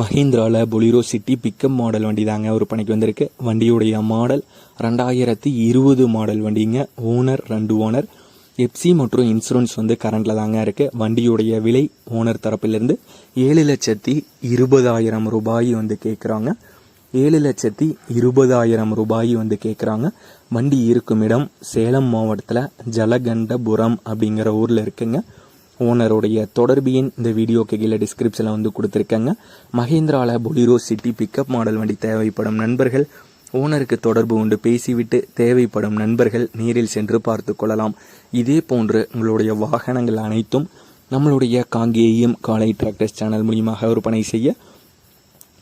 மஹேந்திராவில் Bolero city pickup model வண்டி தாங்க ஒரு பணிக்கு வந்திருக்கு. வண்டியுடைய மாடல் ரெண்டாயிரத்தி இருபது மாடல் வண்டிங்க. ஓனர் ரெண்டு ஓனர் எப்சி மற்றும் இன்சூரன்ஸ் வந்து கரண்டில் தாங்க இருக்குது வண்டியுடைய விலை ஓனர் தரப்பிலிருந்து ஏழு லட்சத்தி இருபதாயிரம் ரூபாய் வந்து கேட்குறாங்க ஏழு லட்சத்தி இருபதாயிரம் ரூபாய் வந்து கேட்குறாங்க வண்டி இருக்கும் இடம் சேலம் மாவட்டத்தில் ஜலகண்டபுரம் அப்படிங்கிற ஊரில் இருக்குங்க. ஓனருடைய தொடர்பு எண் இந்த வீடியோக்கு கீழே டிஸ்கிரிப்ஷனில் வந்து கொடுத்துருக்காங்க. மஹேந்திரால பொலிரோ சிட்டி பிக்கப் மாடல் வண்டி தேவைப்படும் நண்பர்கள் ஓனருக்கு தொடர்பு கொண்டு பேசிவிட்டு தேவைப்படும் நண்பர்கள் நேரில் சென்று பார்த்து கொள்ளலாம். இதே போன்று உங்களுடைய வாகனங்கள் அனைத்தும் நம்மளுடைய காங்கேயம் காலை டிராக்டர்ஸ் சேனல் மூலியமாக விற்பனை செய்ய